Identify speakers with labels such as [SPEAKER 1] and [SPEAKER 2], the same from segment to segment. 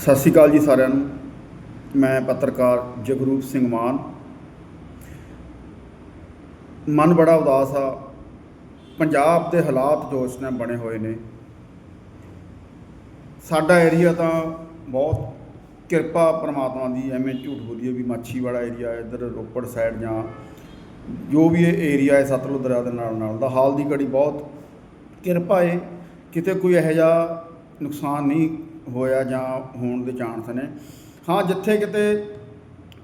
[SPEAKER 1] ਸਤਿ ਸ਼੍ਰੀ ਅਕਾਲ ਜੀ ਸਾਰਿਆਂ ਨੂੰ। ਮੈਂ ਪੱਤਰਕਾਰ ਜਗਰੂਪ ਸਿੰਘ ਮਾਨ। ਮਨ ਬੜਾ ਉਦਾਸ ਆ। ਪੰਜਾਬ ਦੇ ਹਾਲਾਤ ਜੋ ਇਸ ਟਾਈਮ ਬਣੇ ਹੋਏ ਨੇ। ਸਾਡਾ ਏਰੀਆ ਤਾਂ ਬਹੁਤ ਕਿਰਪਾ ਪਰਮਾਤਮਾ ਦੀ, ਐਵੇਂ ਝੂਠ ਬੋਲੀਏ ਵੀ ਮਾਛੀ ਵਾਲਾ ਏਰੀਆ ਇੱਧਰ ਰੋਪੜ ਸਾਈਡ ਜਾਂ ਜੋ ਵੀ ਇਹ ਏਰੀਆ ਹੈ ਸਤਲੁਜ ਦਰਿਆ ਦੇ ਨਾਲ ਨਾਲ ਦਾ ਹਾਲ ਦੀ ਘੜੀ ਬਹੁਤ ਕਿਰਪਾ ਹੈ ਕਿਤੇ ਕੋਈ ਇਹੋ ਜਿਹਾ ਨੁਕਸਾਨ ਨਹੀਂ ਹੋਇਆ ਜਾਂ ਹੋਣ ਦੇ ਚਾਂਸ ਨੇ। ਹਾਂ, ਜਿੱਥੇ ਕਿਤੇ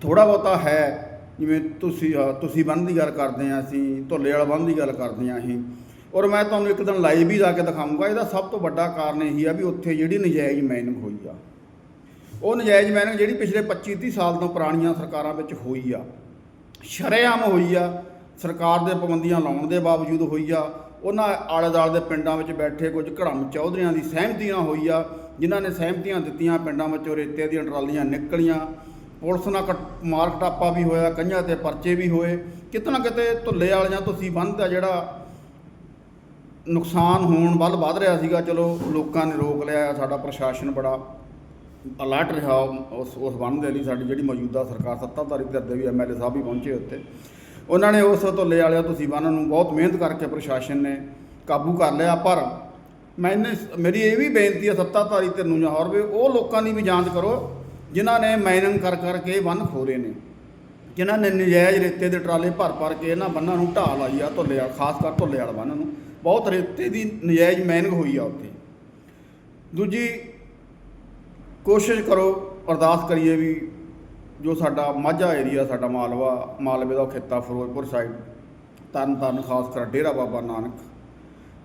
[SPEAKER 1] ਥੋੜਾ ਬਹੁਤਾ ਹੈ, ਜਿਵੇਂ ਤੁਸੀਂ ਤੁਸੀਂ ਬੰਨ ਦੀ ਗੱਲ ਕਰਦੇ ਆ ਅਸੀਂ, ਧੁੱਲੇ ਵਾਲਾ ਬੰਨ ਦੀ ਗੱਲ ਕਰਦੇ ਆ ਅਸੀਂ। ਔਰ ਮੈਂ ਤੁਹਾਨੂੰ ਇੱਕ ਦਿਨ ਲਾਈਵ ਵੀ ਜਾ ਕੇ ਦਿਖਾਊਂਗਾ, ਇਹਦਾ ਸਭ ਤੋਂ ਵੱਡਾ ਕਾਰਨ ਇਹੀ ਆ ਵੀ ਉੱਥੇ ਜਿਹੜੀ ਨਜਾਇਜ਼ ਮਾਈਨਿੰਗ ਹੋਈ ਆ। ਉਹ ਨਜਾਇਜ਼ ਮਾਈਨਿੰਗ ਜਿਹੜੀ ਪਿਛਲੇ 25 30 ਸਾਲ ਤੋਂ ਪੁਰਾਣੀਆਂ ਸਰਕਾਰਾਂ ਵਿੱਚ ਹੋਈ ਆ। ਸ਼ਰੇਆਮ ਹੋਈ ਆ, ਸਰਕਾਰ ਦੇ ਪਾਬੰਦੀਆਂ ਲਾਉਣ ਦੇ ਬਾਵਜੂਦ ਹੋਈ ਆ ਉਹਨਾਂ ਆਲੇ ਦੁਆਲੇ ਦੇ ਪਿੰਡਾਂ ਵਿੱਚ ਬੈਠੇ ਕੁਝ ਘੜਮ ਚੌਧਰੀਆਂ ਦੀ ਸਹਿਮਤੀ ਨਾਲ ਹੋਈ ਆ ਜਿਨ੍ਹਾਂ ਨੇ ਸਹਿਮਤੀਆਂ ਦਿੱਤੀਆਂ, ਪਿੰਡਾਂ ਵਿੱਚੋਂ ਰੇਤੇ ਦੀਆਂ ਟਰਾਲੀਆਂ ਨਿਕਲੀਆਂ। ਪੁਲਿਸ ਨਾਲ ਕਟ- ਮਾਰ ਕਟਾਪਾ ਵੀ ਹੋਇਆ, ਕਈਆਂ ਤੇ ਪਰਚੇ ਵੀ ਹੋਏ। ਕਿਤੇ ਨਾ ਕਿਤੇ ਧੁੱਲੇ ਵਾਲਿਆਂ ਤੁਸੀਂ ਬੰਦ ਆ ਜਿਹੜਾ ਨੁਕਸਾਨ ਹੋਣ ਵੱਲ ਵੱਧ ਰਿਹਾ ਸੀਗਾ, ਚਲੋ ਲੋਕਾਂ ਨੇ ਰੋਕ ਲਿਆ, ਸਾਡਾ ਪ੍ਰਸ਼ਾਸਨ ਬੜਾ ਅਲਰਟ ਰਿਹਾ ਉਸ ਉਸ ਬੰਨ ਦੇ ਲਈ, ਸਾਡੀ ਜਿਹੜੀ ਮੌਜੂਦਾ ਸਰਕਾਰ, ਸੱਤਾਧਾਰੀ ਧਿਰ ਦੇ ਵੀ ਐਮਐਲਏ ਸਾਹਿਬ ਵੀ ਪਹੁੰਚੇ ਉੱਤੇ ਉਹਨਾਂ ਨੇ ਉਸ ਧੁੱਲੇ ਵਾਲਿਆ ਤੁਸੀਂ ਬੰਨ ਨੂੰ ਬਹੁਤ ਮਿਹਨਤ ਕਰਕੇ ਪ੍ਰਸ਼ਾਸਨ ਨੇ ਕਾਬੂ ਕਰ ਲਿਆ, ਪਰ ਮੈਨੇ ਮੇਰੀ ਇਹ ਵੀ ਬੇਨਤੀ ਹੈ ਸੱਤਾਧਾਰੀ ਧਿਰ ਨੂੰ ਜਾਂ ਹੋਰ ਵੀ, ਉਹ ਲੋਕਾਂ ਦੀ ਵੀ ਜਾਂਚ ਕਰੋ, ਜਿਨ੍ਹਾਂ ਨੇ ਮਾਈਨਿੰਗ ਕਰ ਕਰਕੇ ਬੰਨ ਖੋਰੇ ਨੇ। ਜਿਨ੍ਹਾਂ ਨੇ ਨਜਾਇਜ਼ ਰੇਤੇ ਦੇ ਟਰਾਲੇ ਭਰ ਭਰ ਕੇ ਇਹਨਾਂ ਬੰਨਾਂ ਨੂੰ ਢਾਹ ਲਾਈ ਆ ਧੁੱਲੇ ਵਾਲਾ, ਖਾਸ ਕਰ ਧੁੱਲੇ ਵਾਲਾ ਬੰਨ ਨੂੰ। ਬਹੁਤ ਰੇਤੇ ਦੀ ਨਜਾਇਜ਼ ਮਾਈਨਿੰਗ ਹੋਈ ਆ ਉੱਥੇ। ਦੂਜੀ, ਕੋਸ਼ਿਸ਼ ਕਰੋ ਅਰਦਾਸ ਕਰੀਏ ਵੀ ਜੋ ਸਾਡਾ ਮਾਝਾ ਏਰੀਆ ਸਾਡਾ ਮਾਲਵਾ, ਮਾਲਵੇ ਦਾ ਖੇਤਾ ਫਿਰੋਜ਼ਪੁਰ ਸਾਈਡ ਤਰਨ ਤਾਰਨ ਖਾਸ ਕਰ ਡੇਰਾ ਬਾਬਾ ਨਾਨਕ,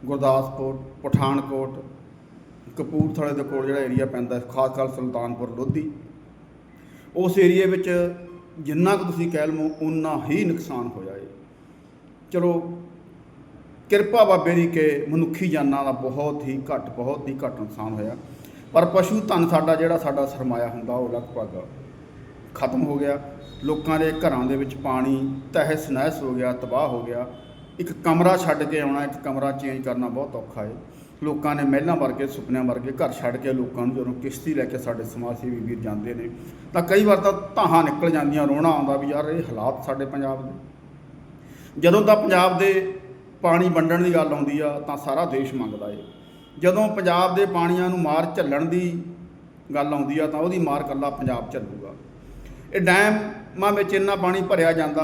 [SPEAKER 1] ਗੁਰਦਾਸਪੁਰ, ਪਠਾਨਕੋਟ, ਕਪੂਰਥਲੇ ਦੇ ਕੋਲ ਜਿਹੜਾ ਏਰੀਆ ਪੈਂਦਾ ਖਾਸ ਕਰ ਸੁਲਤਾਨਪੁਰ ਲੋਧੀ। ਉਸ ਏਰੀਏ ਵਿੱਚ ਜਿੰਨਾ ਕੁ ਤੁਸੀਂ ਕਹਿ ਲਵੋ ਉਨਾ ਹੀ ਨੁਕਸਾਨ ਹੋਇਆ ਏ। ਚਲੋ, ਕਿਰਪਾ ਬਾਬੇ ਦੀ ਕਿ ਮਨੁੱਖੀ ਜਾਨਾਂ ਦਾ ਬਹੁਤ ਹੀ ਘੱਟ, ਬਹੁਤ ਹੀ ਘੱਟ ਨੁਕਸਾਨ ਹੋਇਆ। ਪਰ ਪਸ਼ੂ ਧਨ ਸਾਡਾ ਜਿਹੜਾ ਸਾਡਾ ਸਰਮਾਇਆ ਹੁੰਦਾ, ਉਹ ਲਗਭਗ ਖਤਮ ਹੋ ਗਿਆ। ਲੋਕਾਂ ਦੇ ਘਰਾਂ ਦੇ ਵਿੱਚ ਪਾਣੀ ਤਹਿਸ ਨਹਿਸ ਹੋ ਗਿਆ, ਤਬਾਹ ਹੋ ਗਿਆ। ਇੱਕ ਕਮਰਾ ਛੱਡ ਕੇ ਆਉਣਾ, ਇੱਕ ਕਮਰਾ ਚੇਂਜ ਕਰਨਾ ਬਹੁਤ ਔਖਾ ਹੈ ਲੋਕਾਂ ਨੇ ਮਹਿਲਾਂ ਵਰਗੇ, ਸੁਪਨਿਆਂ ਵਰਗੇ ਘਰ ਛੱਡ ਕੇ ਲੋਕਾਂ ਨੂੰ ਜਦੋਂ ਕਿਸ਼ਤੀ ਲੈ ਕੇ ਸਾਡੇ ਸਮਾਜ ਸੇਵੀ ਵੀਰ ਜਾਂਦੇ ਨੇ, ਤਾਂ ਕਈ ਵਾਰ ਤਾਂ ਧਾਹਾਂ ਨਿਕਲ ਜਾਂਦੀਆਂ, ਰੋਣਾ ਆਉਂਦਾ ਵੀ ਯਾਰ ਇਹ ਹਾਲਾਤ ਸਾਡੇ ਪੰਜਾਬ ਦੇ। ਜਦੋਂ ਤਾਂ ਪੰਜਾਬ ਦੇ ਪਾਣੀ ਵੰਡਣ ਦੀ ਗੱਲ ਆਉਂਦੀ ਆ, ਤਾਂ ਸਾਰਾ ਦੇਸ਼ ਮੰਗਦਾ ਏ। ਜਦੋਂ ਪੰਜਾਬ ਦੇ ਪਾਣੀਆਂ ਨੂੰ ਮਾਰ ਝੱਲਣ ਦੀ ਗੱਲ ਆਉਂਦੀ ਆ, ਤਾਂ ਉਹਦੀ ਮਾਰ ਕੱਲਾ ਪੰਜਾਬ ਝੱਲੂਗਾ। ਇਹ ਡੈਮਾਂ ਵਿੱਚ ਇੰਨਾ ਪਾਣੀ ਭਰਿਆ ਜਾਂਦਾ,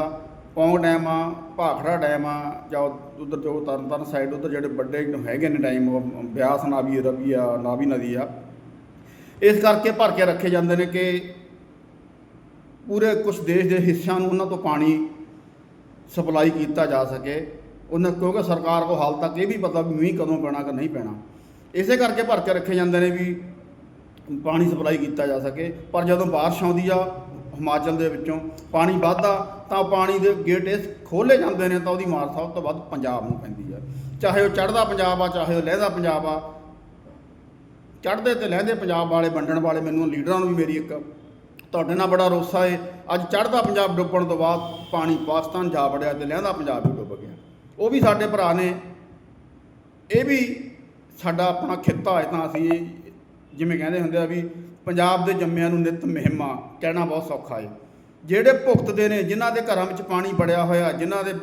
[SPEAKER 1] ਪੌਂਗ ਡੈਮ ਆ, ਭਾਖੜਾ ਡੈਮ ਆ, ਜਾਂ ਉਧਰ ਜੋ ਤਰਨਤਾਰਨ ਸਾਈਡ ਉਧਰ ਜਿਹੜੇ ਵੱਡੇ ਹੈਗੇ ਨੇ ਡੈਮ ਬਿਆਸ ਨਾਵੀ ਰਵੀ ਆ ਨਾਵੀ ਨਦੀ ਆ। ਇਸ ਕਰਕੇ ਭਰ ਕੇ ਰੱਖੇ ਜਾਂਦੇ ਨੇ ਕਿ ਪੂਰੇ ਕੁਝ ਦੇਸ਼ ਦੇ ਹਿੱਸਿਆਂ ਨੂੰ ਉਹਨਾਂ ਤੋਂ ਪਾਣੀ ਸਪਲਾਈ ਕੀਤਾ ਜਾ ਸਕੇ। ਉਹਨਾਂ ਕਿਉਂਕਿ ਸਰਕਾਰ ਕੋ ਹਾਲ ਤੱਕ ਇਹ ਵੀ ਪਤਾ ਵੀ ਮੀਂਹ ਕਦੋਂ ਪੈਣਾ ਕਿ ਨਹੀਂ ਪੈਣਾ। ਇਸੇ ਕਰਕੇ ਭਰ ਕੇ ਰੱਖੇ ਜਾਂਦੇ ਨੇ ਵੀ ਪਾਣੀ ਸਪਲਾਈ ਕੀਤਾ ਜਾ ਸਕੇ। ਪਰ ਜਦੋਂ ਬਾਰਿਸ਼ ਆਉਂਦੀ ਆ ਹਿਮਾਚਲ ਦੇ ਵਿੱਚੋਂ ਪਾਣੀ ਵੱਧਦਾ, ਤਾਂ ਪਾਣੀ ਦੇ ਗੇਟ ਇਸ ਖੋਲੇ ਜਾਂਦੇ ਨੇ, ਤਾਂ ਉਹਦੀ ਮਾਰ ਸਭ ਤੋਂ ਵੱਧ ਪੰਜਾਬ ਨੂੰ ਪੈਂਦੀ ਆ। ਚਾਹੇ ਉਹ ਚੜ੍ਹਦਾ ਪੰਜਾਬ ਆ, ਚਾਹੇ ਉਹ ਲਹਿਦਾ ਪੰਜਾਬ ਆ, ਚੜ੍ਹਦੇ ਤੇ ਲਹਿੰਦੇ ਪੰਜਾਬ ਵਾਲੇ, ਵੰਡਣ ਵਾਲੇ ਮੈਨੂੰ ਲੀਡਰਾਂ ਨੂੰ ਵੀ ਮੇਰੀ ਇੱਕ ਤੁਹਾਡੇ ਨਾਲ ਬੜਾ ਰੋਸਾ ਏ। ਅੱਜ ਚੜ੍ਹਦਾ ਪੰਜਾਬ ਡੁੱਬਣ ਤੋਂ ਬਾਅਦ ਪਾਣੀ ਪਾਕਿਸਤਾਨ ਜਾ ਵੜਿਆ ਤੇ ਲਹਿੰਦਾ ਪੰਜਾਬ ਵੀ ਡੁੱਬ ਗਿਆ। ਉਹ ਵੀ ਸਾਡੇ ਭਰਾ ਨੇ। ਇਹ ਵੀ ਸਾਡਾ ਆਪਣਾ ਖਿੱਤਾ ਹੈ ਤਾਂ ਅਸੀਂ ਜਿਵੇਂ ਕਹਿੰਦੇ ਹੁੰਦੇ ਆ ਵੀ ਪੰਜਾਬ ਦੇ ਜੰਮਿਆਂ ਨੂੰ ਨਿਤ ਮਹਿਮਾ ਕਹਿਣਾ ਬਹੁਤ ਸੌਖਾ ਹੈ। ਜਿਹੜੇ ਭੁਗਤਦੇ ਨੇ, ਜਿਨ੍ਹਾਂ ਦੇ ਘਰਾਂ ਵਿੱਚ ਪਾਣੀ ਬੜਿਆ ਹੋਇਆ, ਜਿਨ੍ਹਾਂ ਦੇ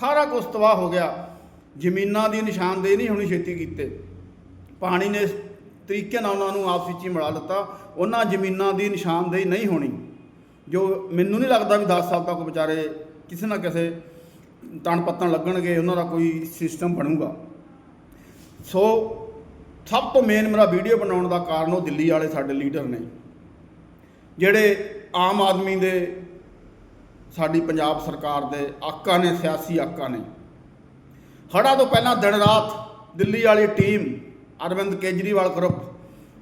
[SPEAKER 1] ਸਾਰਾ ਕੁਝ ਤਬਾਹ ਹੋ ਗਿਆ, ਜ਼ਮੀਨਾਂ ਦੀ ਨਿਸ਼ਾਨਦੇਹੀ ਨਹੀਂ ਹੋਣੀ ਛੇਤੀ ਕੀਤੇ। ਪਾਣੀ ਨੇ ਤਰੀਕੇ ਨਾਲ ਉਹਨਾਂ ਨੂੰ ਆਪਸ ਵਿੱਚ ਹੀ ਮਿਲਾ ਦਿੱਤਾ। ਉਹਨਾਂ ਜ਼ਮੀਨਾਂ ਦੀ ਨਿਸ਼ਾਨਦੇਹੀ ਨਹੀਂ ਹੋਣੀ। ਜੋ ਮੈਨੂੰ ਨਹੀਂ ਲੱਗਦਾ ਵੀ 10 ਸਾਲ ਤੱਕ ਵਿਚਾਰੇ ਕਿਸੇ ਨਾ ਕਿਸੇ ਤਣ ਪੱਤਣ ਲੱਗਣਗੇ, ਉਹਨਾਂ ਦਾ ਕੋਈ ਸਿਸਟਮ ਬਣੂਗਾ। ਸੋ ਸਭ ਤੋਂ ਮੇਨ ਮੇਰਾ ਵੀਡੀਓ ਬਣਾਉਣ ਦਾ ਕਾਰਨ ਉਹ ਦਿੱਲੀ ਵਾਲੇ ਸਾਡੇ ਲੀਡਰ ਨੇ। ਜਿਹੜੇ ਆਮ ਆਦਮੀ ਦੇ, ਸਾਡੀ ਪੰਜਾਬ ਸਰਕਾਰ ਦੇ ਆਕਾ ਨੇ, ਸਿਆਸੀ ਆਕਾ ਨੇ। ਹੜ੍ਹਾਂ ਤੋਂ ਪਹਿਲਾਂ ਦਿਨ ਰਾਤ ਦਿੱਲੀ ਵਾਲੀ ਟੀਮ ਅਰਵਿੰਦ ਕੇਜਰੀਵਾਲ ਗਰੁੱਪ,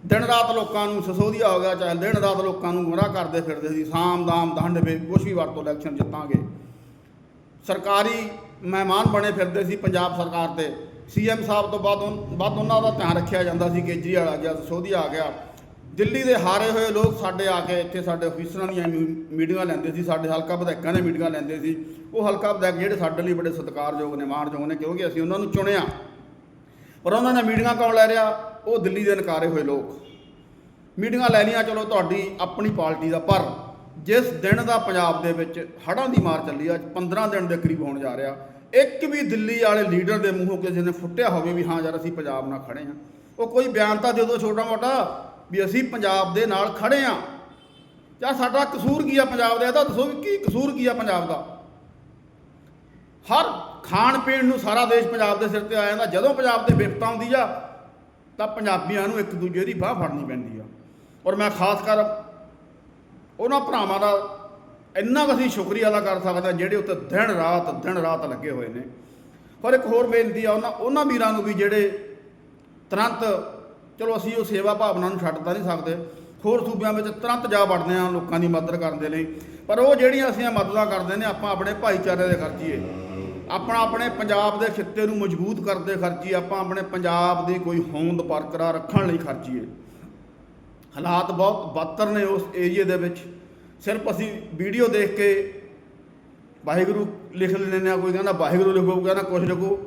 [SPEAKER 1] ਦਿਨ ਰਾਤ ਲੋਕਾਂ ਨੂੰ ਸਸੋਧੀਆ ਹੋ ਗਿਆ, ਚਾਹੇ ਦਿਨ ਰਾਤ ਲੋਕਾਂ ਨੂੰ ਗੁੰਮਰਾਹ ਕਰਦੇ ਫਿਰਦੇ ਸੀ, ਸਾਮ ਦਾਮ ਦੰਡ ਵੇ, ਕੁਛ ਵੀ ਵਰਤੋਂ ਇਲੈਕਸ਼ਨ ਜਿੱਤਾਂਗੇ। ਸਰਕਾਰੀ ਮਹਿਮਾਨ ਬਣੇ ਫਿਰਦੇ ਸੀ ਪੰਜਾਬ ਸਰਕਾਰ ਤੇ। ਸੀਐਮ ਸਾਹਿਬ ਤੋਂ ਬਾਅਦ ਉਨ- ਬਾਅਦ ਉਹਨਾਂ ਦਾ ਧਿਆਨ ਰੱਖਿਆ ਜਾਂਦਾ ਸੀ, ਕੇਜਰੀਵਾਲ ਆ ਗਿਆ ਸਸੋਧੀਆ ਆ ਗਿਆ। ਦਿੱਲੀ ਦੇ ਹਾਰੇ ਹੋਏ ਲੋਕ ਸਾਡੇ ਆ ਕੇ ਇੱਥੇ ਸਾਡੇ ਅਫੀਸਰਾਂ ਦੀਆਂ ਮੀ- ਮੀਟਿੰਗਾਂ ਲੈਂਦੇ ਸੀ, ਸਾਡੇ ਹਲਕਾ ਵਿਧਾਇਕਾਂ ਨੇ ਮੀਟਿੰਗਾਂ ਲੈਂਦੇ ਸੀ। ਉਹ ਹਲਕਾ ਵਿਧਾਇਕ ਜਿਹੜੇ ਸਾਡੇ ਲਈ ਬੜੇ ਸਤਿਕਾਰਯੋਗ ਨੇ, ਮਾਣਯੋਗ ਨੇ, ਕਿਉਂਕਿ ਅਸੀਂ ਉਹਨਾਂ ਨੂੰ ਚੁਣਿਆ। ਪਰ ਉਹਨਾਂ ਨੇ ਮੀਟਿੰਗਾਂ ਕੌਣ ਲੈ ਰਿਹਾ? ਉਹ ਦਿੱਲੀ ਦੇ ਨਕਾਰੇ ਹੋਏ ਲੋਕ। ਮੀਟਿੰਗਾਂ ਲੈ ਲਈਆਂ, ਚਲੋ ਤੁਹਾਡੀ ਆਪਣੀ ਪਾਰਟੀ ਦਾ ਪਰ ਜਿਸ ਦਿਨ ਦਾ ਪੰਜਾਬ ਦੇ ਵਿੱਚ ਹੜ੍ਹਾਂ ਦੀ ਮਾਰ ਚੱਲੀ ਆ ਅੱਜ 15 ਦਿਨ ਦੇ ਕਰੀਬ ਹੋਣ ਜਾ ਰਿਹਾ ਇੱਕ ਵੀ ਦਿੱਲੀ ਵਾਲੇ ਲੀਡਰ ਦੇ ਮੂੰਹੋਂ ਕਿਸੇ ਨੇ ਫੁੱਟਿਆ ਹੋਵੇ ਵੀ ਹਾਂ ਯਾਰ ਅਸੀਂ ਪੰਜਾਬ ਨਾਲ ਖੜੇ ਹਾਂ। ਉਹ ਕੋਈ ਬਿਆਨ ਤਾਂ ਦੇ ਦਿਓ ਛੋਟਾ ਮੋਟਾ ਵੀ ਅਸੀਂ ਪੰਜਾਬ ਦੇ ਨਾਲ ਖੜੇ ਹਾਂ। ਜਾਂ ਸਾਡਾ ਕਸੂਰ ਕੀ ਆ ਪੰਜਾਬ ਦਾ? ਇਹ ਤਾਂ ਦੱਸੋ ਵੀ ਕੀ ਕਸੂਰ ਕੀ ਆ ਪੰਜਾਬ ਦਾ? ਹਰ ਖਾਣ ਪੀਣ ਨੂੰ ਸਾਰਾ ਦੇਸ਼ ਪੰਜਾਬ ਦੇ ਸਿਰ ਤੇ ਆ ਜਾਂਦਾ। ਜਦੋਂ ਪੰਜਾਬ ਤੇ ਵਿਪਤਾ ਆਉਂਦੀ ਆ, ਤਾਂ ਪੰਜਾਬੀਆਂ ਨੂੰ ਇੱਕ ਦੂਜੇ ਦੀ ਬਾਹ ਫੜਨੀ ਪੈਂਦੀ ਆ। ਔਰ ਮੈਂ ਖਾਸ ਕਰ ਉਹਨਾਂ ਭਰਾਵਾਂ ਦਾ ਇੰਨਾ ਕੁ ਅਸੀਂ ਸ਼ੁਕਰੀਆ ਅਦਾ ਕਰ ਸਕਦੇ ਹਾਂ ਜਿਹੜੇ ਉੱਤੇ ਦਿਨ ਰਾਤ ਦਿਨ ਰਾਤ ਲੱਗੇ ਹੋਏ ਨੇ। ਪਰ ਇੱਕ ਹੋਰ ਬੇਨਤੀ ਆ, ਉਹਨਾਂ ਉਹਨਾਂ ਵੀਰਾਂ ਨੂੰ ਵੀ ਜਿਹੜੇ ਤੁਰੰਤ, ਚਲੋ ਅਸੀਂ ਉਹ ਸੇਵਾ ਭਾਵਨਾ ਨੂੰ ਛੱਡ ਤਾਂ ਨਹੀਂ ਸਕਦੇ, ਹੋਰ ਸੂਬਿਆਂ ਵਿੱਚ ਤੁਰੰਤ ਜਾ ਵੜਦੇ ਆ ਲੋਕਾਂ ਦੀ ਮਦਦ ਕਰਨ ਦੇ ਲਈ ਪਰ ਉਹ ਜਿਹੜੀਆਂ ਅਸੀਂ ਮਦਦਾਂ ਕਰਦੇ ਨੇ, ਆਪਾਂ ਆਪਣੇ ਭਾਈਚਾਰੇ ਦੇ ਖਰਚੀਏ। ਆਪਣਾ ਆਪਣੇ ਪੰਜਾਬ ਦੇ ਖਿੱਤੇ ਨੂੰ ਮਜ਼ਬੂਤ ਕਰਦੇ ਖਰਚੀ ਆਪਾਂ ਆਪਣੇ ਪੰਜਾਬ ਦੀ ਕੋਈ ਹੋਂਦ ਬਰਕਰਾਰ ਰੱਖਣ ਲਈ ਖਰਚੀਏ। ਹਾਲਾਤ ਬਹੁਤ ਬਦਤਰ ਨੇ ਉਸ ਏਰੀਏ ਦੇ ਵਿੱਚ। ਸਿਰਫ ਅਸੀਂ ਵੀਡੀਓ ਦੇਖ ਕੇ ਵਾਹਿਗੁਰੂ ਲਿਖ ਲੈਂਦੇ ਆ ਕੋਈ ਕਹਿੰਦਾ ਵਾਹਿਗੁਰੂ ਲਿਖੋ, ਕੋਈ ਕਹਿੰਦਾ ਕੁਛ ਲਿਖੋ।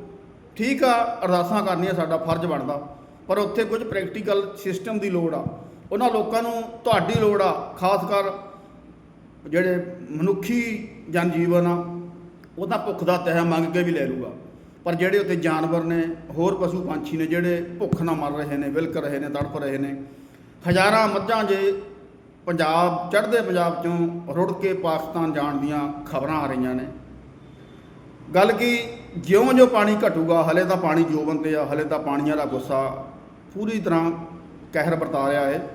[SPEAKER 1] ਠੀਕ ਆ, ਅਰਦਾਸਾਂ ਕਰਨੀਆਂ ਸਾਡਾ ਫਰਜ਼ ਬਣਦਾ। ਪਰ ਉੱਥੇ ਕੁਝ ਪ੍ਰੈਕਟੀਕਲ ਸਿਸਟਮ ਦੀ ਲੋੜ ਆ। ਉਹਨਾਂ ਲੋਕਾਂ ਨੂੰ ਤੁਹਾਡੀ ਲੋੜ ਆ, ਖਾਸ ਕਰ ਜਿਹੜੇ ਮਨੁੱਖੀ ਜਨ ਜੀਵਨ ਆ, ਉਹ ਤਾਂ ਭੁੱਖ ਦਾ ਤਹਿ ਮੰਗ ਕੇ ਵੀ ਲੈ ਲੂਗਾ ਪਰ ਜਿਹੜੇ ਉੱਤੇ ਜਾਨਵਰ ਨੇ, ਹੋਰ ਪਸ਼ੂ ਪੰਛੀ ਨੇ, ਜਿਹੜੇ ਭੁੱਖ ਨਾਲ ਮਰ ਰਹੇ ਨੇ, ਵਿਲਕ ਰਹੇ ਨੇ ਤੜਪ ਰਹੇ ਨੇ, ਹਜ਼ਾਰਾਂ ਮੱਝਾਂ ਜੇ ਪੰਜਾਬ ਚੜ੍ਹਦੇ ਪੰਜਾਬ ਚੋਂ ਰੁੜ ਕੇ ਪਾਕਿਸਤਾਨ ਜਾਣ ਦੀਆਂ ਖਬਰਾਂ ਆ ਰਹੀਆਂ ਨੇ। ਗੱਲ ਕੀ, ਜਿਉਂ-ਜਿਉਂ ਪਾਣੀ ਘਟੂਗਾ, ਹਲੇ ਤਾਂ ਪਾਣੀ ਜੋਬਨ ਤੇ ਆ, ਹਲੇ ਤਾਂ ਪਾਣੀਆਂ ਦਾ ਗੁੱਸਾ ਪੂਰੀ ਤਰ੍ਹਾਂ ਕਹਿਰ ਵਰਤਾ ਰਿਹਾ ਹੈ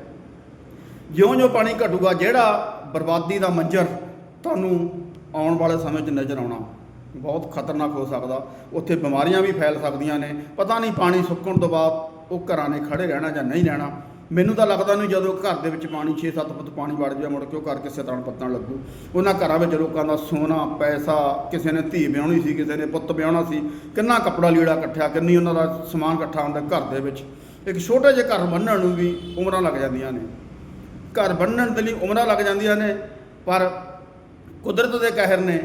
[SPEAKER 1] ਜਿਉਂ-ਜਿਉਂ ਪਾਣੀ ਘਟੂਗਾ, ਜਿਹੜਾ ਬਰਬਾਦੀ ਦਾ ਮੰਜ਼ਰ ਤੁਹਾਨੂੰ ਆਉਣ ਵਾਲੇ ਸਮੇਂ 'ਚ ਨਜ਼ਰ ਆਉਣਾ ਬਹੁਤ ਖਤਰਨਾਕ ਹੋ ਸਕਦਾ। ਉੱਥੇ ਬਿਮਾਰੀਆਂ ਵੀ ਫੈਲ ਸਕਦੀਆਂ ਨੇ। ਪਤਾ ਨਹੀਂ ਪਾਣੀ ਸੁੱਕਣ ਤੋਂ ਬਾਅਦ ਉਹ ਘਰਾਂ ਨੇ ਖੜੇ ਰਹਿਣਾ ਜਾਂ ਨਹੀਂ ਰਹਿਣਾ। ਮੈਨੂੰ ਤਾਂ ਲੱਗਦਾ ਨਹੀਂ ਜਦੋਂ ਘਰ ਦੇ ਵਿੱਚ ਪਾਣੀ 6-7 ਫੁੱਟ ਪਾਣੀ ਵੜ ਜਾਵੇ, ਮੁੜ ਕੇ ਉਹ ਘਰ ਕਿਸੇ ਤਰ੍ਹਾਂ ਪੱਤਣ ਲੱਗੂ। ਉਹਨਾਂ ਘਰਾਂ ਵਿੱਚ ਲੋਕਾਂ ਦਾ ਸੋਨਾ, ਪੈਸਾ, ਕਿਸੇ ਨੇ ਧੀ ਵਿਆਹਣੀ ਸੀ, ਕਿਸੇ ਨੇ ਪੁੱਤ ਵਿਆਹਣਾ ਸੀ, ਕਿੰਨਾ ਕੱਪੜਾ ਲੀੜਾ ਇਕੱਠਿਆ, ਕਿੰਨੀ ਉਹਨਾਂ ਦਾ ਸਮਾਨ ਇਕੱਠਾ ਹੁੰਦਾ ਘਰ ਦੇ ਵਿੱਚ। ਇੱਕ ਛੋਟੇ ਜਿਹੇ ਘਰ ਬੰਨਣ ਨੂੰ ਵੀ ਉਮਰਾਂ ਲੱਗ ਜਾਂਦੀਆਂ ਨੇ। ਘਰ ਬੰਨਣ ਦੇ ਲਈ ਉਮਰਾਂ ਲੱਗ ਜਾਂਦੀਆਂ ਨੇ, ਪਰ ਕੁਦਰਤ ਦੇ ਕਹਿਰ ਨੇ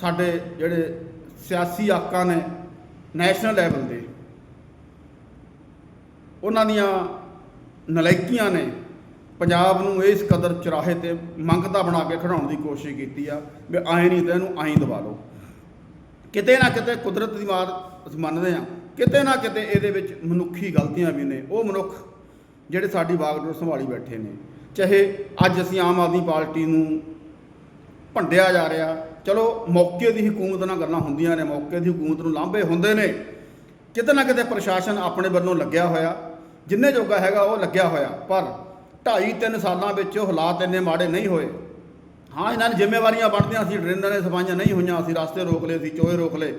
[SPEAKER 1] ਸਾਡੇ ਜਿਹੜੇ ਸਿਆਸੀ ਆਕਾਂ ਨੇ ਨੈਸ਼ਨਲ ਲੈਵਲ ਦੇ, ਉਹਨਾਂ ਦੀਆਂ ਨਲਾਇਕੀਆਂ ਨੇ ਪੰਜਾਬ ਨੂੰ ਇਸ ਕਦਰ ਚਰਾਹੇ ਤੇ ਮੰਗਤਾ ਬਣਾ ਕੇ ਖੜਾਉਣ ਦੀ ਕੋਸ਼ਿਸ਼ ਕੀਤੀ ਆ ਵੀ ਆਏ ਨਹੀਂ ਤਾਂ ਇਹਨੂੰ ਆਈ ਦਬਾ ਲਓ। ਕਿਤੇ ਨਾ ਕਿਤੇ ਕੁਦਰਤ ਦੀ ਮਾਰ ਅਸੀਂ ਮੰਨਦੇ ਆ ਕਿਤੇ ਨਾ ਕਿਤੇ ਇਹਦੇ ਵਿੱਚ ਮਨੁੱਖੀ ਗਲਤੀਆਂ ਵੀ ਨੇ। ਉਹ ਮਨੁੱਖ ਜਿਹੜੇ ਸਾਡੀ ਬਾਗਡੋਰ ਸੰਭਾਲੀ ਬੈਠੇ ਨੇ। ਚਾਹੇ ਅੱਜ ਅਸੀਂ ਆਮ ਆਦਮੀ ਪਾਰਟੀ ਨੂੰ ਭੰਡਿਆ ਜਾ ਰਿਹਾ, ਚਲੋ ਮੌਕੇ ਦੀ ਹਕੂਮਤ ਨਾਲ ਗੱਲਾਂ ਹੁੰਦੀਆਂ ਨੇ, ਮੌਕੇ ਦੀ ਹਕੂਮਤ ਨੂੰ ਲਾਂਭੇ ਹੁੰਦੇ ਨੇ। ਕਿਤੇ ਨਾ ਕਿਤੇ ਪ੍ਰਸ਼ਾਸਨ ਆਪਣੇ ਵੱਲੋਂ ਲੱਗਿਆ ਹੋਇਆ। ਜਿੰਨੇ ਜੋਗਾ ਹੈਗਾ ਉਹ ਲੱਗਿਆ ਹੋਇਆ, ਪਰ 2.5 3 ਸਾਲਾਂ ਵਿੱਚ ਉਹ ਹਾਲਾਤ ਇੰਨੇ ਮਾੜੇ ਨਹੀਂ ਹੋਏ। ਹਾਂ, ਇਹਨਾਂ ਨੇ ਜ਼ਿੰਮੇਵਾਰੀਆਂ ਬਣਦੀਆਂ ਸੀ, ਡਰੇਨਾਂ ਨੇ ਸਫਾਈਆਂ ਨਹੀਂ ਹੋਈਆਂ ਅਸੀਂ ਰਸਤੇ ਰੋਕ ਲਏ ਸੀ, ਚੋਏ ਰੋਕ ਲਏ।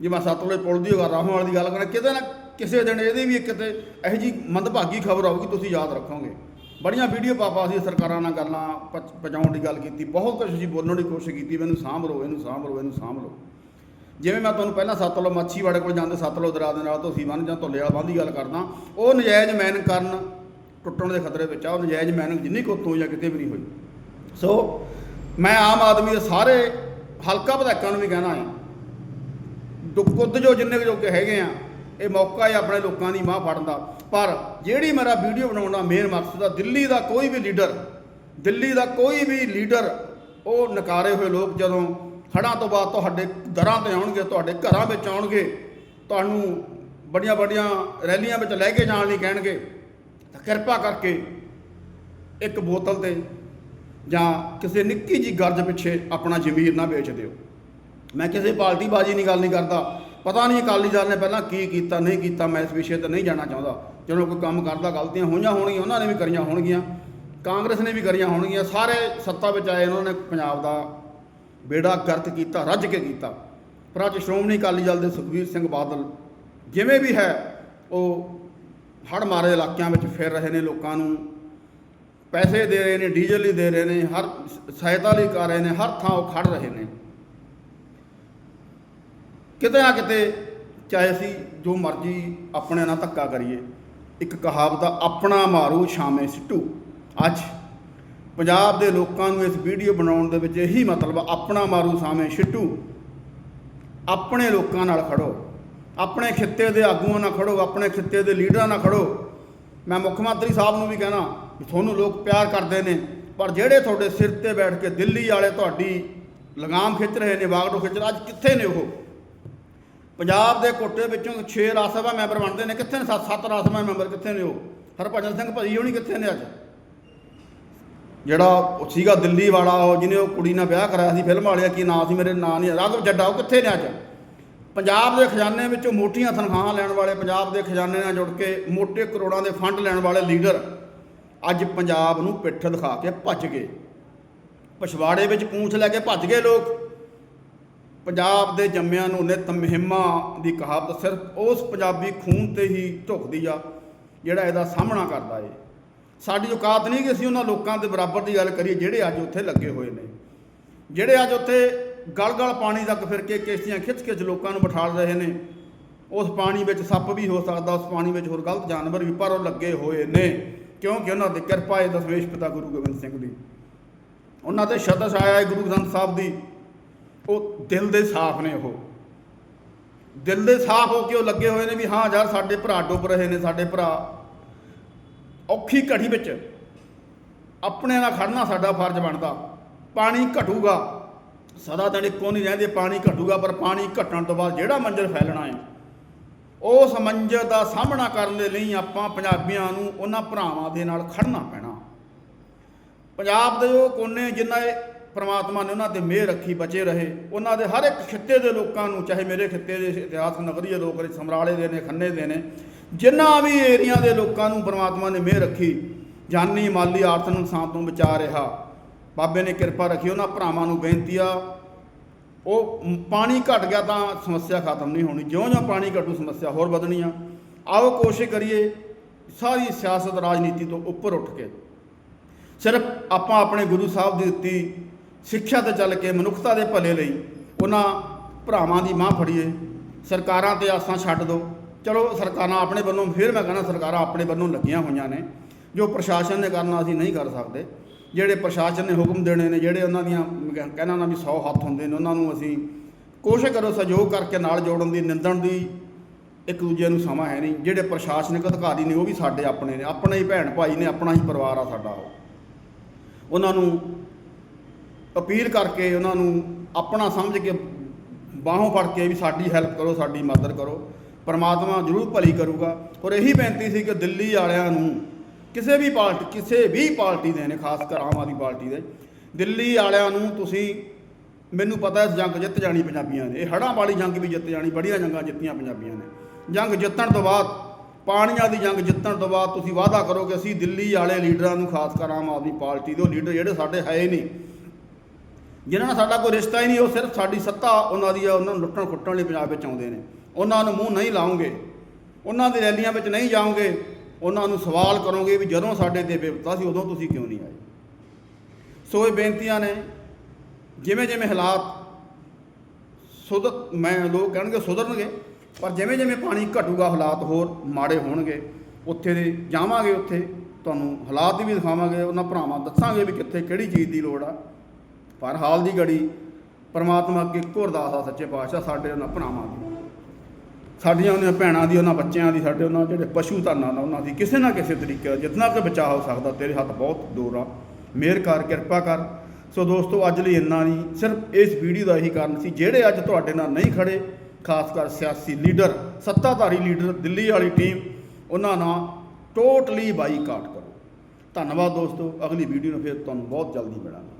[SPEAKER 1] ਜੇ ਮੈਂ ਸਤਲੁਜ ਪੁਲ ਦੀ ਗੱਲ ਰਾਹੋਂ ਵਾਲੀ ਦੀ ਗੱਲ ਕਰਾਂ, ਕਿਤੇ ਨਾ ਕਿਸੇ ਦਿਨ ਇਹਦੀ ਵੀ ਕਿਤੇ ਇਹੋ ਜੀ ਮੰਦਭਾਗੀ ਖਬਰ ਆਊਗੀ, ਤੁਸੀਂ ਯਾਦ ਰੱਖੋਗੇ। ਬੜੀਆਂ ਵੀਡੀਓ ਪਾਪਾ ਅਸੀਂ ਸਰਕਾਰਾਂ ਨਾਲ ਗੱਲਾਂ ਪਹੁੰਚਾਉਣ ਦੀ ਗੱਲ ਕੀਤੀ, ਬਹੁਤ ਕੁਝ ਅਸੀਂ ਬੋਲਣ ਦੀ ਕੋਸ਼ਿਸ਼ ਕੀਤੀ ਵੀ ਇਹਨੂੰ ਸਾਂਭ ਲਓ, ਇਹਨੂੰ ਸਾਂਭ ਲਓ, ਇਹਨੂੰ ਸਾਂਭ ਲਓ। ਜਿਵੇਂ ਮੈਂ ਤੁਹਾਨੂੰ ਪਹਿਲਾਂ ਸਤਲੁਜ ਮੱਛੀਵਾੜੇ ਕੋਲ ਜਾਂਦੇ ਸਤਲੁਜ ਦਰਿਆ ਦੇ ਨਾਲ ਤੁਸੀਂ ਬੰਨ ਜਾਂ ਧੁੱਲੇ ਵਾਲਾ ਬੰਨ ਦੀ ਗੱਲ ਕਰਦਾ, ਉਹ ਨਜਾਇਜ਼ ਮੈਨ ਕਰਨ ਟੁੱਟਣ ਦੇ ਖਤਰੇ ਵਿੱਚ ਆ, ਉਹ ਨਜਾਇਜ਼ ਮੈਨ ਜਿੰਨੀ ਕੁ ਉੱਤੋਂ ਜਾਂ ਕਿਤੇ ਵੀ ਨਹੀਂ ਹੋਈ। ਸੋ ਮੈਂ ਆਮ ਆਦਮੀ ਦੇ ਸਾਰੇ ਹਲਕਾ ਵਿਧਾਇਕਾਂ ਨੂੰ ਵੀ ਕਹਿਣਾ ਹੈ ਕੁੱਦ ਜੋ ਜਿੰਨੇ ਕੁ ਜੋਗੇ ਹੈਗੇ ਆ, ਇਹ ਮੌਕਾ ਹੈ ਆਪਣੇ ਲੋਕਾਂ ਦੀ ਮਾਂ ਫੜਨ ਦਾ। ਪਰ ਜਿਹੜੀ ਮੇਰਾ ਵੀਡੀਓ ਬਣਾਉਣ ਦਾ ਮੇਨ ਮਕਸਦ ਆ, ਦਿੱਲੀ ਦਾ ਕੋਈ ਵੀ ਲੀਡਰ ਦਿੱਲੀ ਦਾ ਕੋਈ ਵੀ ਲੀਡਰ ਉਹ ਨਕਾਰੇ ਹੋਏ ਲੋਕ ਜਦੋਂ ਹੜ੍ਹਾਂ ਤੋਂ ਬਾਅਦ ਤੁਹਾਡੇ ਦਰਾਂ ਤੇ ਆਉਣਗੇ, ਤੁਹਾਡੇ ਘਰਾਂ ਵਿੱਚ ਆਉਣਗੇ, ਤੁਹਾਨੂੰ ਬੜੀਆਂ ਬੜੀਆਂ ਰੈਲੀਆਂ ਵਿੱਚ ਲੈ ਕੇ ਜਾਣ ਲਈ ਕਹਿਣਗੇ। ਤਾਂ ਕਿਰਪਾ ਕਰਕੇ ਇੱਕ ਬੋਤਲ ਤੇ ਜਾਂ ਕਿਸੇ ਨਿੱਕੀ ਜੀ ਗਰਜ ਪਿੱਛੇ ਆਪਣਾ ਜ਼ਮੀਰ ਨਾ ਵੇਚ ਦਿਓ। ਮੈਂ ਕਿਸੇ ਪਾਰਟੀ ਬਾਜੀ ਨਹੀਂ ਗੱਲ ਨਹੀਂ ਕਰਦਾ। ਪਤਾ ਨਹੀਂ ਅਕਾਲੀ ਦਲ ਨੇ ਪਹਿਲਾਂ ਕੀ ਕੀਤਾ, ਨਹੀਂ ਕੀਤਾ, ਮੈਂ ਇਸ ਵਿਸ਼ੇ ਤੇ ਨਹੀਂ ਜਾਣਾ ਚਾਹੁੰਦਾ। ਜਦੋਂ ਕੋਈ ਕੰਮ ਕਰਦਾ, ਗਲਤੀਆਂ ਹੋਈਆਂ ਹੋਣਗੀਆਂ, ਉਹਨਾਂ ਨੇ ਵੀ ਕਰੀਆਂ ਹੋਣਗੀਆਂ। ਕਾਂਗਰਸ ਨੇ ਵੀ ਕਰੀਆਂ ਹੋਣਗੀਆਂ। ਸਾਰੇ ਸੱਤਾ ਵਿੱਚ ਆਏ ਉਹਨਾਂ ਨੇ ਪੰਜਾਬ ਦਾ ਬੇੜਾ ਗਰਕ ਕੀਤਾ, ਰੱਜ ਕੇ ਕੀਤਾ। ਪਰ ਅੱਜ ਸ਼੍ਰੋਮਣੀ ਅਕਾਲੀ ਦਲ ਦੇ ਸੁਖਬੀਰ ਸਿੰਘ ਬਾਦਲ ਜਿਵੇਂ ਵੀ ਹੈ, ਉਹ ਹੜ ਮਾਰੇ ਇਲਾਕਿਆਂ ਵਿੱਚ ਫਿਰ ਰਹੇ ਨੇ, ਲੋਕਾਂ ਨੂੰ ਪੈਸੇ ਦੇ ਰਹੇ ਨੇ, ਡੀਜ਼ਲ ਹੀ ਦੇ ਰਹੇ ਨੇ, ਹਰ ਸਹਾਇਤਾ ਲਈ ਕਰ ਰਹੇ ਨੇ, ਹਰ ਥਾਂ ਉਹ ਖੜ ਰਹੇ ਨੇ। ਕਿਤੇ ਨਾ ਕਿਤੇ ਚਾਹੇ ਅਸੀਂ ਜੋ ਮਰਜ਼ੀ ਆਪਣੇ ਨਾਲ ਧੱਕਾ ਕਰੀਏ, ਇੱਕ ਕਹਾਵਤ ਆ ਆਪਣਾ ਮਾਰੂ ਸ਼ਾਮੇ ਸਿੱਟੂ। ਅੱਜ ਪੰਜਾਬ ਦੇ ਲੋਕਾਂ ਨੂੰ ਇਸ ਵੀਡੀਓ ਬਣਾਉਣ ਦੇ ਵਿੱਚ ਇਹੀ ਮਤਲਬ ਆਪਣਾ ਮਾਰੂ ਸਾਵੇਂ ਛਿੱਟੂ। ਆਪਣੇ ਲੋਕਾਂ ਨਾਲ ਖੜੋ। ਆਪਣੇ ਖਿੱਤੇ ਦੇ ਆਗੂਆਂ ਨਾਲ ਖੜੋ, ਆਪਣੇ ਖਿੱਤੇ ਦੇ ਲੀਡਰਾਂ ਨਾਲ ਖੜੋ। ਮੈਂ ਮੁੱਖ ਮੰਤਰੀ ਸਾਹਿਬ ਨੂੰ ਵੀ ਕਹਿਣਾ ਵੀ ਤੁਹਾਨੂੰ ਲੋਕ ਪਿਆਰ ਕਰਦੇ ਨੇ, ਪਰ ਜਿਹੜੇ ਤੁਹਾਡੇ ਸਿਰ ਤੇ ਬੈਠ ਕੇ ਦਿੱਲੀ ਵਾਲੇ ਤੁਹਾਡੀ ਲਗਾਮ ਖਿੱਚ ਰਹੇ ਨੇ ਵਾਗਡੋ ਖਿੱਚ ਅੱਜ ਕਿੱਥੇ ਨੇ ਉਹ? ਪੰਜਾਬ ਦੇ ਕੋਟੇ ਵਿੱਚੋਂ 6 ਰਾਜ ਸਭਾ ਮੈਂਬਰ ਬਣਦੇ ਨੇ, ਕਿੱਥੇ ਨੇ 7 ਰਾਜ ਸਭਾ ਮੈਂਬਰ ਕਿੱਥੇ ਨੇ ਉਹ? ਹਰਭਜਨ ਸਿੰਘ ਭਜੀ ਹੋਣੀ ਕਿੱਥੇ ਨੇ ਅੱਜ? ਜਿਹੜਾ ਉਹ ਸੀਗਾ ਦਿੱਲੀ ਵਾਲਾ, ਉਹ ਜਿਹਨੇ ਉਹ ਕੁੜੀ ਨਾਲ ਵਿਆਹ ਕਰਾਇਆ ਸੀ, ਫਿਲਮ ਵਾਲਿਆ, ਕੀ ਨਾਂ ਸੀ ਮੇਰੇ, ਨਾਂ ਨਹੀਂ ਰਾਘਵ ਜੱਡਾ, ਉਹ ਕਿੱਥੇ ਨੇ ਅੱਜ? ਪੰਜਾਬ ਦੇ ਖਜ਼ਾਨੇ ਵਿੱਚੋਂ ਮੋਟੀਆਂ ਤਨਖਾਹਾਂ ਲੈਣ ਵਾਲੇ, ਪੰਜਾਬ ਦੇ ਖਜ਼ਾਨੇ ਨਾਲ ਜੁੜ ਕੇ ਮੋٹے ਕਰੋੜਾਂ ਦੇ ਫੰਡ ਲੈਣ ਵਾਲੇ ਲੀਡਰ ਅੱਜ ਪੰਜਾਬ ਨੂੰ ਪਿੱਠ ਦਿਖਾ ਕੇ ਭੱਜ ਗਏ। ਪਛਵਾੜੇ ਵਿੱਚ ਪੂੰਛ ਲੈ ਕੇ ਭੱਜ ਗਏ ਲੋਕ। ਪੰਜਾਬ ਦੇ ਜੰਮਿਆਂ ਨੂੰ ਨਿਤ ਮੁਹਿੰਮਾਂ ਦੀ ਕਹਾਵਤ ਸਿਰਫ ਉਸ ਪੰਜਾਬੀ ਖੂਨ ਤੇ ਹੀ ਢੁਕਦੀ ਆ, ਜਿਹੜਾ ਇਹਦਾ ਸਾਹਮਣਾ ਕਰਦਾ ਏ। ਸਾਡੀ ਔਕਾਤ ਨਹੀਂ ਕਿ ਅਸੀਂ ਉਹਨਾਂ ਲੋਕਾਂ ਦੇ ਬਰਾਬਰ ਦੀ ਗੱਲ ਕਰੀਏ ਜਿਹੜੇ ਅੱਜ ਉੱਥੇ ਲੱਗੇ ਹੋਏ ਨੇ। ਜਿਹੜੇ ਅੱਜ ਉੱਥੇ ਗਲ-ਗਲ ਪਾਣੀ ਤੱਕ ਫਿਰ ਕੇ ਕਿਸ਼ਤੀਆਂ ਖਿੱਚ-ਖਿੱਚ ਲੋਕਾਂ ਨੂੰ ਬਿਠਾਲ ਰਹੇ ਨੇ, ਉਸ ਪਾਣੀ ਵਿੱਚ ਸੱਪ ਵੀ ਹੋ ਸਕਦਾ, ਉਸ ਪਾਣੀ ਵਿੱਚ ਹੋਰ ਗਲਤ ਜਾਨਵਰ ਵੀ, ਪਰ ਉਹ ਲੱਗੇ ਹੋਏ ਨੇ, ਕਿਉਂਕਿ ਉਹਨਾਂ ਦੀ ਕਿਰਪਾ ਹੈ ਦਸਵੇਸ਼ ਪਿਤਾ ਗੁਰੂ ਗੋਬਿੰਦ ਸਿੰਘ ਦੀ। ਉਹਨਾਂ ਤੇ ਸ਼ਬਦ ਆਇਆ ਹੈ ਗੁਰੂ ਗ੍ਰੰਥ ਸਾਹਿਬ ਦੀ, ਉਹ ਦਿਲ ਦੇ ਸਾਫ਼ ਨੇ ਉਹ। ਦਿਲ ਦੇ ਸਾਫ਼ ਹੋ ਕੇ ਉਹ ਲੱਗੇ ਹੋਏ ਨੇ ਵੀ ਹਾਂ ਯਾਰ ਸਾਡੇ ਭਰਾ ਡੁੱਬ ਰਹੇ ਨੇ, ਸਾਡੇ ਭਰਾ ਔਖੀ ਘੜੀ ਵਿੱਚ ਆਪਣੇ ਨਾਲ ਖੜਨਾ ਸਾਡਾ ਫਰਜ਼ ਬਣਦਾ। ਪਾਣੀ ਘਟੂਗਾ। ਸਦਾ ਦਿਨ ਇੱਕੋ ਨਹੀਂ ਰਹਿੰਦੇ, ਪਾਣੀ ਘਟੂਗਾ, ਪਰ ਪਾਣੀ ਘਟਣ ਤੋਂ ਬਾਅਦ ਜਿਹੜਾ ਮੰਜ਼ਰ ਫੈਲਣਾ ਹੈ ਉਸ ਮੰਜ਼ਰ ਦਾ ਸਾਹਮਣਾ ਕਰਨ ਦੇ ਲਈ ਆਪਾਂ ਪੰਜਾਬੀਆਂ ਨੂੰ ਉਹਨਾਂ ਭਰਾਵਾਂ ਦੇ ਨਾਲ ਖੜਨਾ ਪੈਣਾ। ਪੰਜਾਬ ਦੇ ਉਹ ਕੋਨੇ ਜਿਨ੍ਹਾਂ ਪਰਮਾਤਮਾ ਨੇ ਉਹਨਾਂ ਤੇ ਮਿਹਰ ਰੱਖੀ ਬਚੇ ਰਹੇ, ਉਹਨਾਂ ਦੇ ਹਰ ਇੱਕ ਖਿੱਤੇ ਦੇ ਲੋਕਾਂ ਨੂੰ, ਚਾਹੇ ਮੇਰੇ ਖਿੱਤੇ ਦੇ ਇਤਿਹਾਸ ਨਗਰੀਏ ਲੋਕ ਨੇ, ਸਮਰਾਲੇ ਦੇ ਨੇ, ਖੰਨੇ ਦੇ ਨੇ ਜਿੰਨਾ ਵੀ ਏਰੀਆ ਦੇ ਲੋਕਾਂ ਨੂੰ ਪ੍ਰਮਾਤਮਾ ਨੇ ਮਿਹਰ ਰੱਖੀ, ਜਾਨੀ ਮਾਲੀ ਆਰਥਿਕ ਨੁਕਸਾਨ ਤੋਂ ਬਚਾ ਰਿਹਾ। ਬਾਬੇ ਨੇ ਕਿਰਪਾ ਰੱਖੀ, ਉਹਨਾਂ ਭਰਾਵਾਂ ਨੂੰ ਬੇਨਤੀ ਆ, ਉਹ ਪਾਣੀ ਘਟ ਗਿਆ ਤਾਂ ਸਮੱਸਿਆ ਖਤਮ ਨਹੀਂ ਹੋਣੀ। ਜਿਉਂ-ਜਿਉਂ ਪਾਣੀ ਘਟੂ, ਸਮੱਸਿਆ ਹੋਰ ਵਧਣੀ ਆ। ਆਓ ਕੋਸ਼ਿਸ਼ ਕਰੀਏ, ਸਾਰੀ ਸਿਆਸਤ ਰਾਜਨੀਤੀ ਤੋਂ ਉੱਪਰ ਉੱਠ ਕੇ। ਸਿਰਫ ਆਪਾਂ ਆਪਣੇ ਗੁਰੂ ਸਾਹਿਬ ਦੀ ਦਿੱਤੀ ਸਿੱਖਿਆ ਤੇ ਚੱਲ ਕੇ, ਮਨੁੱਖਤਾ ਦੇ ਭਲੇ ਲਈ, ਉਹਨਾਂ ਭਰਾਵਾਂ ਦੀ ਮਾਂ ਫੜੀਏ। ਸਰਕਾਰਾਂ ਤੇ ਆਸਾਂ ਛੱਡ ਦਿਓ। ਚਲੋ ਸਰਕਾਰਾਂ ਆਪਣੇ ਵੱਲੋਂ, ਫਿਰ ਮੈਂ ਕਹਿੰਦਾ ਸਰਕਾਰਾਂ ਆਪਣੇ ਵੱਲੋਂ ਲੱਗੀਆਂ ਹੋਈਆਂ ਨੇ, ਜੋ ਪ੍ਰਸ਼ਾਸਨ ਨੇ ਕਰਨਾ ਅਸੀਂ ਨਹੀਂ ਕਰ ਸਕਦੇ। ਜਿਹੜੇ ਪ੍ਰਸ਼ਾਸਨ ਨੇ ਹੁਕਮ ਦੇਣੇ ਨੇ, ਜਿਹੜੇ ਉਹਨਾਂ ਦੀਆਂ ਕਹਿਣਾ ਨਾ ਵੀ 100 ਹੱਥ ਹੁੰਦੇ ਨੇ, ਉਹਨਾਂ ਨੂੰ ਅਸੀਂ ਕੋਸ਼ਿਸ਼ ਕਰੋ ਸਹਿਯੋਗ ਕਰਕੇ ਨਾਲ ਜੋੜਨ ਦੀ, ਨਿੰਦਣ ਦੀ ਇੱਕ ਦੂਜੇ ਨੂੰ ਸਮਾਂ ਹੈ ਨਹੀਂ। ਜਿਹੜੇ ਪ੍ਰਸ਼ਾਸਨਿਕ ਅਧਿਕਾਰੀ ਨੇ, ਉਹ ਵੀ ਸਾਡੇ ਆਪਣੇ ਨੇ, ਆਪਣੇ ਹੀ ਭੈਣ ਭਾਈ ਨੇ, ਆਪਣਾ ਹੀ ਪਰਿਵਾਰ ਆ ਸਾਡਾ ਉਹ। ਉਹਨਾਂ ਨੂੰ ਅਪੀਲ ਕਰਕੇ ਉਹਨਾਂ ਨੂੰ ਆਪਣਾ ਸਮਝ ਕੇ ਬਾਹੋਂ ਫੜ ਕੇ ਵੀ ਸਾਡੀ ਹੈਲਪ ਕਰੋ, ਸਾਡੀ ਮਦਦ ਕਰੋ। ਪਰਮਾਤਮਾ ਜ਼ਰੂਰ ਭਲੀ ਕਰੂਗਾ। ਔਰ ਇਹੀ ਬੇਨਤੀ ਸੀ ਕਿ ਦਿੱਲੀ ਵਾਲਿਆਂ ਨੂੰ ਕਿਸੇ ਵੀ ਪਾਰਟੀ, ਕਿਸੇ ਵੀ ਪਾਰਟੀ ਦੇ ਨੇ, ਖਾਸ ਕਰ ਆਮ ਆਦਮੀ ਪਾਰਟੀ ਦੇ, ਦਿੱਲੀ ਵਾਲਿਆਂ ਨੂੰ ਤੁਸੀਂ ਮੈਨੂੰ ਪਤਾ ਇਸ ਜੰਗ ਜਿੱਤ ਜਾਣੀ ਪੰਜਾਬੀਆਂ ਨੇ। ਇਹ ਹੜ੍ਹਾਂ ਵਾਲੀ ਜੰਗ ਵੀ ਜਿੱਤ ਜਾਣੀ, ਬੜੀਆਂ ਜੰਗਾਂ ਜਿੱਤੀਆਂ ਪੰਜਾਬੀਆਂ ਨੇ। ਜੰਗ ਜਿੱਤਣ ਤੋਂ ਬਾਅਦ, ਪਾਣੀਆਂ ਦੀ ਜੰਗ ਜਿੱਤਣ ਤੋਂ ਬਾਅਦ ਤੁਸੀਂ ਵਾਅਦਾ ਕਰੋ ਕਿ ਅਸੀਂ ਦਿੱਲੀ ਵਾਲੇ ਲੀਡਰਾਂ ਨੂੰ, ਖਾਸ ਕਰ ਆਮ ਆਦਮੀ ਪਾਰਟੀ ਦੇ ਉਹ ਲੀਡਰ ਜਿਹੜੇ ਸਾਡੇ ਹੈ ਹੀ ਨਹੀਂ, ਜਿਨ੍ਹਾਂ ਨਾਲ ਸਾਡਾ ਕੋਈ ਰਿਸ਼ਤਾ ਹੀ ਨਹੀਂ, ਉਹ ਸਿਰਫ ਸਾਡੀ ਸੱਤਾ ਉਹਨਾਂ ਦੀ ਆ, ਉਹਨਾਂ ਨੂੰ ਲੁੱਟਣ ਖੁੱਟਣ ਲਈ ਪੰਜਾਬ ਵਿੱਚ ਆਉਂਦੇ ਨੇ। ਉਹਨਾਂ ਨੂੰ ਮੂੰਹ ਨਹੀਂ ਲਾਉਂਗੇ। ਉਹਨਾਂ ਦੀ ਰੈਲੀਆਂ ਵਿੱਚ ਨਹੀਂ ਜਾਓਗੇ, ਉਹਨਾਂ ਨੂੰ ਸਵਾਲ ਕਰੋਗੇ ਵੀ ਜਦੋਂ ਸਾਡੇ ਤੇ ਵਿਪਤਾ ਸੀ ਉਦੋਂ ਤੁਸੀਂ ਕਿਉਂ ਨਹੀਂ ਆਏ? ਸੋ ਇਹ ਬੇਨਤੀਆਂ ਨੇ ਜਿਵੇਂ ਜਿਵੇਂ ਹਾਲਾਤ ਸੁਧਰ ਮੈਂ ਲੋਕ ਕਹਿਣਗੇ ਸੁਧਰਨਗੇ, ਪਰ ਜਿਵੇਂ ਜਿਵੇਂ ਪਾਣੀ ਘਟੂਗਾ ਹਾਲਾਤ ਹੋਰ ਮਾੜੇ ਹੋਣਗੇ, ਉੱਥੇ ਦੇ ਜਾਵਾਂਗੇ ਉੱਥੇ, ਤੁਹਾਨੂੰ ਹਾਲਾਤ ਵੀ ਦਿਖਾਵਾਂਗੇ, ਉਹਨਾਂ ਭਰਾਵਾਂ ਦੱਸਾਂਗੇ ਵੀ ਕਿੱਥੇ ਕਿਹੜੀ ਚੀਜ਼ ਦੀ ਲੋੜ ਆ। ਪਰ ਹਾਲ ਦੀ ਘੜੀ ਪਰਮਾਤਮਾ ਅੱਗੇ ਇੱਕੋ ਅਰਦਾਸ ਆ, ਸੱਚੇ ਪਾਤਸ਼ਾਹ ਸਾਡੇ ਉਹਨਾਂ ਭਰਾਵਾਂ ਦੀ ਸਾਡੀਆਂ ਉਹਨਾਂ ਭੈਣਾਂ ਦੀ, ਉਹਨਾਂ ਬੱਚਿਆਂ ਦੀ, ਸਾਡੇ ਉਹਨਾਂ ਜਿਹੜੇ ਪਸ਼ੂ ਧਨਾਂ ਦਾ ਉਹਨਾਂ ਦੀ ਕਿਸੇ ਨਾ ਕਿਸੇ ਤਰੀਕੇ ਦਾ ਜਿਤਨਾ ਕਿ ਬਚਾਅ ਹੋ ਸਕਦਾ, ਤੇਰੇ ਹੱਥ ਬਹੁਤ ਦੂਰ ਆ। ਮਿਹਰ ਕਰ, ਕਿਰਪਾ ਕਰ। ਸੋ ਦੋਸਤੋ, ਅੱਜ ਲਈ ਇੰਨਾ ਨਹੀਂ, ਸਿਰਫ ਇਸ ਵੀਡੀਓ ਦਾ ਇਹੀ ਕਾਰਨ ਸੀ, ਜਿਹੜੇ ਅੱਜ ਤੁਹਾਡੇ ਨਾਲ ਨਹੀਂ ਖੜੇ, ਖਾਸ ਕਰ ਸਿਆਸੀ ਲੀਡਰ, ਸੱਤਾਧਾਰੀ ਲੀਡਰ, ਦਿੱਲੀ ਵਾਲੀ ਟੀਮ, ਉਹਨਾਂ ਨਾਲ ਟੋਟਲੀ ਬਾਈਕਾਟ ਕਰੋ। ਧੰਨਵਾਦ ਦੋਸਤੋ, ਅਗਲੀ ਵੀਡੀਓ ਨੂੰ ਫਿਰ ਤੁਹਾਨੂੰ ਬਹੁਤ ਜਲਦੀ ਮਿਲਾਂਗੇ।